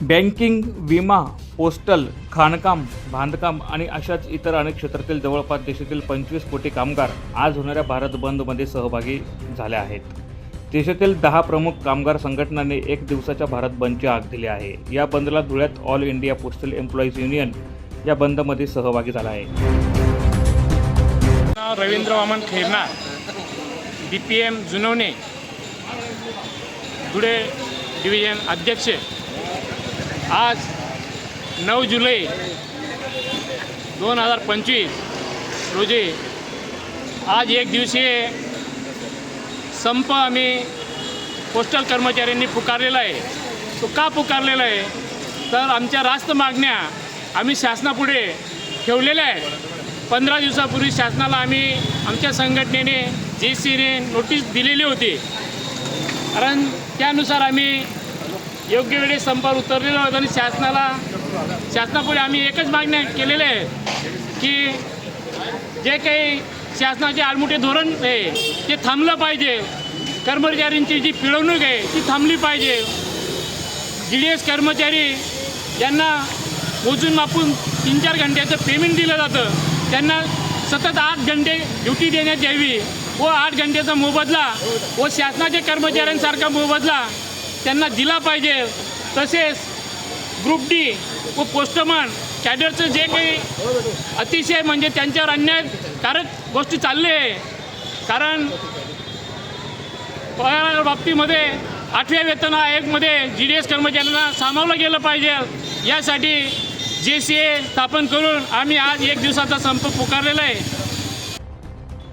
Banking विमा postal खाणकाम बांधकाम आणि अशाच इतर अनेक क्षेत्रातील जवळपास देशातील पंचवीस कोटी कामगार आज होणाऱ्या भारत बंदमध्ये सहभागी झाले आहेत. देशातील दहा प्रमुख कामगार संघटनांनी एक दिवसाच्या भारत बंदची आग दिली आहे. या बंदला धुळ्यात all India postal employees union या बंदमध्ये सहभागी झाला आहे. Ravindra Waman Khairnar D P M Junavane Dhule division अध्यक्ष आज नऊ जुलै दोन हजार पंचवीस रोजी आज एक दिवसीय संप आम्ही पोस्टल कर्मचाऱ्यांनी पुकारलेला आहे. तो का पुकारलेला आहे? तर आमच्या रास्त मागण्या आम्ही शासनापुढे ठेवलेल्या आहेत. पंधरा दिवसापूर्वी शासनाला आम्ही आमच्या संघटनेने जे सीने नोटीस दिलेली होती. कारण त्यानुसार आम्ही योग्य वेळी संपावर उतरलेलो आहोत आणि शासनाला शासनापुढे आम्ही एकच मागण्या केलेल्या आहेत की जे काही शासनाचे आडमुठे धोरण आहे ते थांबलं पाहिजे. कर्मचाऱ्यांची जी पिळवणूक आहे ती थांबली पाहिजे. जी डी एस कर्मचारी यांना मोजून मापून तीन चार घंट्याचं पेमेंट दिलं जातं. त्यांना सतत आठ घंटे ड्युटी देण्यात यावी व आठ घंट्याचा मोबदला व शासनाच्या कर्मचाऱ्यांसारखा मोबदला त्यांना दिला पाहिजे. तसेच ग्रुप डी व पोस्टमन कॅडरचं जे काही अतिशय म्हणजे त्यांच्यावर अन्यायकारक गोष्टी चालले आहे. कारण पगार बाबतीमध्ये आठव्या वेतन आयोगमध्ये जी डी एस कर्मचाऱ्यांना सामावलं गेलं पाहिजे. यासाठी जे सी ए स्थापन करून आम्ही आज एक दिवसाचा संप पुकारलेला आहे.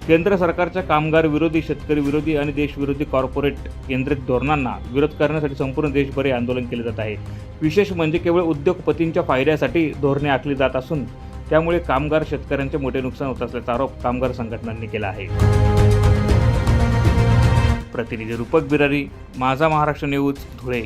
केंद्र सरकारच्या कामगार विरोधी शेतकरी विरोधी आणि देशविरोधी कॉर्पोरेट केंद्रित धोरणांना विरोध करण्यासाठी संपूर्ण देशभर हे आंदोलन केले जात आहे. विशेष म्हणजे केवळ उद्योगपतींच्या फायद्यासाठी धोरणे आखली जात असून त्यामुळे कामगार शेतकऱ्यांचे मोठे नुकसान होत असल्याचा आरोप कामगार संघटनांनी केला आहे. प्रतिनिधी रूपक बिरारी माझा महाराष्ट्र न्यूज धुळे.